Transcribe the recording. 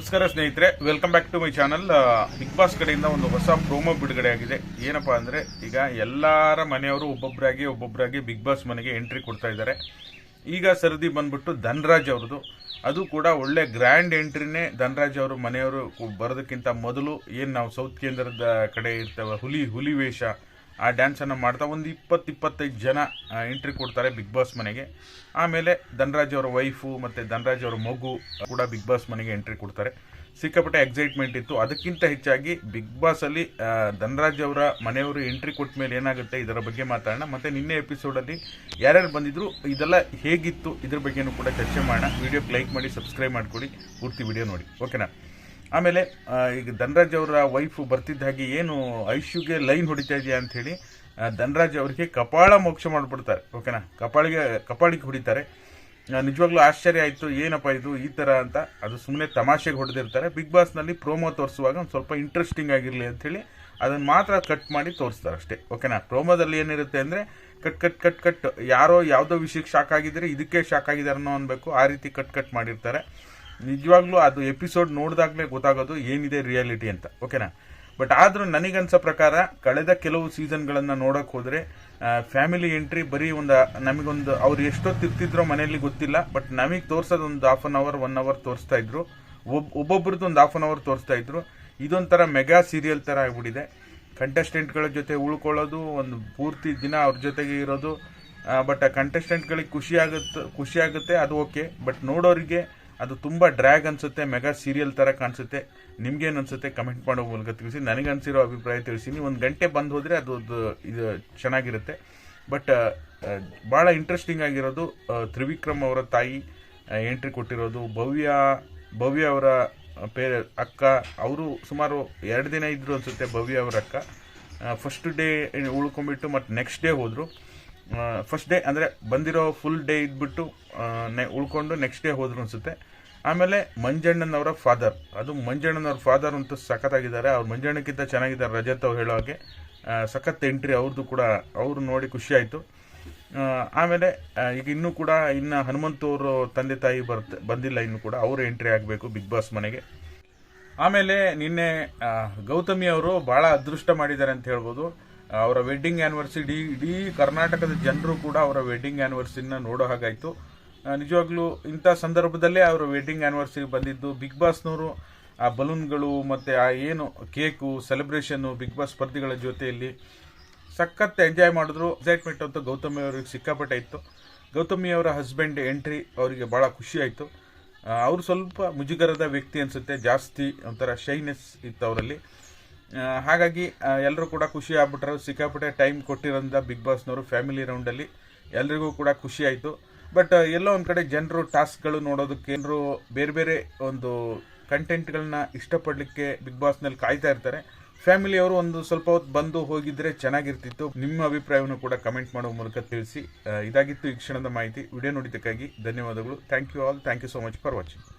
ನಮಸ್ಕಾರ ಸ್ನೇಹಿತರೆ welcome back to my channel Bigg Boss ಕಡೆಯಿಂದ ಒಂದು ಹೊಸ ಪ್ರೋಮೋ ಬಿಡುಗಡೆ ಆಗಿದೆ. ಏನಪ್ಪಾ ಅಂದರೆ, ಈಗ ಎಲ್ಲರ ಮನೆಯವರು ಒಬ್ಬೊಬ್ಬರಾಗಿ ಒಬ್ಬೊಬ್ಬರಾಗಿ ಬಿಗ್ ಬಾಸ್ ಮನೆಗೆ ಎಂಟ್ರಿ ಕೊಡ್ತಾ ಇದ್ದಾರೆ. ಈಗ ಸರದಿ ಬಂದ್ಬಿಟ್ಟು ಧನ್ರಾಜ್ ಅವ್ರದ್ದು. ಅದು ಕೂಡ ಒಳ್ಳೆ ಗ್ರ್ಯಾಂಡ್ ಎಂಟ್ರಿನೇ ಧನ್ರಾಜ್ ಅವರು ಮನೆಯವರು ಬರೋದಕ್ಕಿಂತ ಮೊದಲು ಏನು ನಾವು ಸೌತ್ ಕೇಂದ್ರದ ಕಡೆ ಇರ್ತೇವೆ, ಹುಲಿ ಹುಲಿ ವೇಷ ಆ ಡ್ಯಾನ್ಸನ್ನು ಮಾಡ್ತಾ ಒಂದು ಇಪ್ಪತ್ತು ಇಪ್ಪತ್ತೈದು ಜನ ಎಂಟ್ರಿ ಕೊಡ್ತಾರೆ ಬಿಗ್ ಬಾಸ್ ಮನೆಗೆ. ಆಮೇಲೆ ಧನರಾಜ್ ಅವರ ವೈಫು ಮತ್ತು ಧನರಾಜ್ ಅವರ ಮಗು ಕೂಡ ಬಿಗ್ ಬಾಸ್ ಮನೆಗೆ ಎಂಟ್ರಿ ಕೊಡ್ತಾರೆ. ಸಿಕ್ಕಾಪಟ್ಟೆ ಎಕ್ಸೈಟ್ಮೆಂಟ್ ಇತ್ತು. ಅದಕ್ಕಿಂತ ಹೆಚ್ಚಾಗಿ ಬಿಗ್ ಬಾಸಲ್ಲಿ ಧನರಾಜ್ ಅವರ ಮನೆಯವರು ಎಂಟ್ರಿ ಕೊಟ್ಟ ಮೇಲೆ ಏನಾಗುತ್ತೆ ಇದರ ಬಗ್ಗೆ ಮಾತಾಡೋಣ. ಮತ್ತು ನಿನ್ನೆ ಎಪಿಸೋಡಲ್ಲಿ ಯಾರ್ಯಾರು ಬಂದಿದ್ರು, ಇದೆಲ್ಲ ಹೇಗಿತ್ತು ಇದ್ರ ಬಗ್ಗೆನೂ ಕೂಡ ಚರ್ಚೆ ಮಾಡೋಣ. ವೀಡಿಯೋಕ್ಕೆ ಲೈಕ್ ಮಾಡಿ ಸಬ್ಸ್ಕ್ರೈಬ್ ಮಾಡ್ಕೊಳ್ಳಿ ಪೂರ್ತಿ ವಿಡಿಯೋ ನೋಡಿ. ಓಕೆನಾ ಆಮೇಲೆ ಈಗ ಧನರಾಜ್ ಅವರ ವೈಫ್ ಬರ್ತಿದ್ದ ಹಾಗೆ ಏನು ಐಶ್ಯುಗೆ ಲೈನ್ ಹೊಡಿತಾ ಇದೆಯಾ ಹೇಳಿ ಆ, ಅವರಿಗೆ ಕಪಾಳ ಮೋಕ್ಷ ಮಾಡಿಬಿಡ್ತಾರೆ ಓಕೆನಾ ಕಪಾಳಿಗೆ ಕಪಾಳಿಗೆ ಹೊಡಿತಾರೆ. ನಿಜವಾಗ್ಲೂ ಆಶ್ಚರ್ಯ ಆಯಿತು ಏನಪ್ಪ ಇದು ಈ ಥರ ಅಂತ. ಅದು ಸುಮ್ಮನೆ ತಮಾಷೆಗೆ ಹೊಡೆದಿರ್ತಾರೆ. ಬಿಗ್ ಬಾಸ್ನಲ್ಲಿ ಪ್ರೋಮೋ ತೋರಿಸುವಾಗ ಒಂದು ಸ್ವಲ್ಪ ಇಂಟ್ರೆಸ್ಟಿಂಗ್ ಆಗಿರಲಿ ಅಂಥೇಳಿ ಅದನ್ನು ಮಾತ್ರ ಕಟ್ ಮಾಡಿ ತೋರಿಸ್ತಾರೆ ಅಷ್ಟೇ ಓಕೆನಾ ಪ್ರೋಮೋದಲ್ಲಿ ಏನಿರುತ್ತೆ ಅಂದರೆ ಕಟ್ ಕಟ್ ಕಟ್ ಕಟ್ ಯಾರೋ ಯಾವುದೋ ವಿಷಯಕ್ಕೆ ಶಾಕ್ ಆಗಿದ್ದರೆ ಇದಕ್ಕೆ ಶಾಕ್ ಆಗಿದಾರನೋ ಅನ್ಬೇಕು ಆ ರೀತಿ ಕಟ್ ಕಟ್ ಮಾಡಿರ್ತಾರೆ. ನಿಜವಾಗ್ಲೂ ಅದು ಎಪಿಸೋಡ್ ನೋಡಿದಾಗಲೇ ಗೊತ್ತಾಗೋದು ಏನಿದೆ ರಿಯಾಲಿಟಿ ಅಂತ, ಓಕೆನಾ? ಬಟ್ ಆದರೂ ನನಗನ್ಸೋ ಪ್ರಕಾರ ಕಳೆದ ಕೆಲವು ಸೀಸನ್ಗಳನ್ನು ನೋಡೋಕೆ ಹೋದರೆ ಫ್ಯಾಮಿಲಿ ಎಂಟ್ರಿ ಬರೀ ಒಂದು, ನಮಗೊಂದು, ಅವ್ರು ಎಷ್ಟೊತ್ತು ಇರ್ತಿದ್ರೋ ಮನೆಯಲ್ಲಿ ಗೊತ್ತಿಲ್ಲ, ಬಟ್ ನಮಗೆ ತೋರಿಸೋದು ಒಂದು half an hour one hour ತೋರಿಸ್ತಾ ಇದ್ರು. ಒಬ್, ಒಬ್ಬೊಬ್ರದ್ದು ಒಂದು ಹಾಫ್ ಅನ್ ಅವರ್ ತೋರಿಸ್ತಾ ಇದ್ರು. ಇದೊಂಥರ ಮೆಗಾ ಸೀರಿಯಲ್ ಥರ ಆಗಿಬಿಟ್ಟಿದೆ. ಕಂಟೆಸ್ಟೆಂಟ್ಗಳ ಜೊತೆ ಉಳ್ಕೊಳ್ಳೋದು, ಒಂದು ಪೂರ್ತಿ ದಿನ ಅವ್ರ ಜೊತೆಗೆ ಇರೋದು ಬಟ್ ಆ ಕಂಟೆಸ್ಟೆಂಟ್ಗಳಿಗೆ ಖುಷಿ ಆಗುತ್ತೆ ಖುಷಿ ಆಗುತ್ತೆ, ಅದು ಓಕೆ. ಬಟ್ ನೋಡೋರಿಗೆ ಅದು ತುಂಬ ಡ್ರ್ಯಾಗ್ ಅನ್ಸುತ್ತೆ, ಮೆಗಾ ಸೀರಿಯಲ್ ಥರ ಕಾಣಿಸುತ್ತೆ. ನಿಮ್ಗೇನು ಅನಿಸುತ್ತೆ? ಕಮೆಂಟ್ ಮಾಡೋ ಮೂಲಕ ತಿಳಿಸಿ. ನನಗೆ ಅನ್ಸಿರೋ ಅಭಿಪ್ರಾಯ ನೀವು ಒಂದು ಗಂಟೆ ಬಂದು ಹೋದರೆ ಅದು ಇದು ಚೆನ್ನಾಗಿರುತ್ತೆ. ಬಟ್ ಭಾಳ ಇಂಟ್ರೆಸ್ಟಿಂಗ್ ಆಗಿರೋದು ತ್ರಿವಿಕ್ರಮ್ ಅವರ ತಾಯಿ ಎಂಟ್ರಿ ಕೊಟ್ಟಿರೋದು. ಭವ್ಯ ಭವ್ಯ ಅವರ ಪೇ ಅಕ್ಕ, ಅವರು ಸುಮಾರು ಎರಡು ದಿನ ಇದ್ದರು ಅನ್ಸುತ್ತೆ ಭವ್ಯ ಅವರ ಅಕ್ಕ. ಫಸ್ಟ್ ಡೇ ಉಳ್ಕೊಂಬಿಟ್ಟು ಮತ್ತು ನೆಕ್ಸ್ಟ್ ಡೇ ಹೋದರು. ಫಸ್ಟ್ ಡೇ ಅಂದರೆ ಬಂದಿರೋ ಫುಲ್ ಡೇ ಇದ್ಬಿಟ್ಟು ನೆ, ಉಳ್ಕೊಂಡು ನೆಕ್ಸ್ಟ್ ಡೇ ಹೋದ್ರು ಅನಿಸುತ್ತೆ. ಆಮೇಲೆ ಮಂಜಣ್ಣನವರ ಫಾದರ್ ಅದು ಮಂಜಣ್ಣನವ್ರ ಫಾದರ್ ಅಂತೂ ಸಖತ್ತಾಗಿದ್ದಾರೆ. ಅವ್ರು ಮಂಜಣ್ಣಕ್ಕಿಂತ ಚೆನ್ನಾಗಿದ್ದಾರೆ ರಜತ್ ಅವ್ರು ಹೇಳೋ ಹಾಗೆ. ಸಖತ್ ಎಂಟ್ರಿ ಅವ್ರದ್ದು ಕೂಡ, ಅವರು ನೋಡಿ ಖುಷಿ ಆಯಿತು. ಆಮೇಲೆ ಈಗ ಇನ್ನೂ ಕೂಡ, ಇನ್ನು ಹನುಮಂತವರು ತಂದೆ ತಾಯಿ ಬರ್ತ, ಬಂದಿಲ್ಲ ಇನ್ನು ಕೂಡ, ಅವರು ಎಂಟ್ರಿ ಆಗಬೇಕು ಬಿಗ್ ಬಾಸ್ ಮನೆಗೆ. ಆಮೇಲೆ ನಿನ್ನೆ ಗೌತಮಿ ಅವರು ಭಾಳ ಅದೃಷ್ಟ ಮಾಡಿದ್ದಾರೆ ಅಂತ ಹೇಳ್ಬೋದು. ಅವರ ವೆಡ್ಡಿಂಗ್ ಆ್ಯನಿವರ್ಸರಿ ಇಡೀ ಕರ್ನಾಟಕದ ಜನರು ಕೂಡ ಅವರ ವೆಡ್ಡಿಂಗ್ ಆ್ಯನಿವರ್ಸರಿನ ನೋಡೋ ಹಾಗಾಯಿತು. ನಿಜವಾಗ್ಲೂ ಇಂಥ ಸಂದರ್ಭದಲ್ಲೇ ಅವರ ವೆಡ್ಡಿಂಗ್ ಆ್ಯನಿವರ್ಸರಿ ಬಂದಿದ್ದು. ಬಿಗ್ ಬಾಸ್ನವರು ಆ ಬಲೂನ್ಗಳು ಮತ್ತು ಆ ಏನು ಕೇಕು ಸೆಲೆಬ್ರೇಷನ್ನು ಬಿಗ್ ಬಾಸ್ ಸ್ಪರ್ಧಿಗಳ ಜೊತೆಯಲ್ಲಿ ಸಖತ್ ಎಂಜಾಯ್ ಮಾಡಿದ್ರು. ಎಕ್ಸೈಟ್ಮೆಂಟ್ ಅಂತೂ ಗೌತಮಿ ಅವ್ರಿಗೆ ಸಿಕ್ಕಾಪಟ್ಟೆ ಇತ್ತು. ಗೌತಮಿ ಅವರ ಹಸ್ಬೆಂಡ್ ಎಂಟ್ರಿ ಅವರಿಗೆ ಭಾಳ ಖುಷಿಯಾಯಿತು ಅವರು ಸ್ವಲ್ಪ ಮುಜುಗರದ ವ್ಯಕ್ತಿ ಅನಿಸುತ್ತೆ. ಜಾಸ್ತಿ ಒಂಥರ ಶೈನೆಸ್ ಇತ್ತು ಅವರಲ್ಲಿ. ಹಾಗಾಗಿ ಎಲ್ಲರೂ ಕೂಡ ಖುಷಿ ಆಗ್ಬಿಟ್ರು. ಸಿಕ್ಕಾಪಟ್ಟೆ ಟೈಮ್ ಕೊಟ್ಟಿರೋಂಥ ಬಿಗ್ ಬಾಸ್ನವರು ಫ್ಯಾಮಿಲಿ ರೌಂಡಲ್ಲಿ ಎಲ್ರಿಗೂ ಕೂಡ ಖುಷಿ ಆಯಿತು. ಬಟ್ ಎಲ್ಲೋ ಒಂದು ಕಡೆ ಜನರು ಟಾಸ್ಕ್ಗಳು ನೋಡೋದಕ್ಕೆ ಜನರು ಬೇರೆ ಬೇರೆ ಒಂದು ಕಂಟೆಂಟ್ಗಳನ್ನ ಇಷ್ಟಪಡಲಿಕ್ಕೆ ಬಿಗ್ ಬಾಸ್ನಲ್ಲಿ ಕಾಯ್ತಾ ಇರ್ತಾರೆ. ಫ್ಯಾಮಿಲಿಯವರು ಒಂದು ಸ್ವಲ್ಪ ಹೊತ್ತು ಬಂದು ಹೋಗಿದ್ರೆ ಚೆನ್ನಾಗಿರ್ತಿತ್ತು. ನಿಮ್ಮ ಅಭಿಪ್ರಾಯವನ್ನು ಕೂಡ ಕಮೆಂಟ್ ಮಾಡೋ ಮೂಲಕ ತಿಳಿಸಿ. ಇದಾಗಿತ್ತು ಈ ಕ್ಷಣದ ಮಾಹಿತಿ. ವಿಡಿಯೋ ನೋಡಿದ್ದಕ್ಕಾಗಿ ಧನ್ಯವಾದಗಳು. Thank you all thank you so much for watching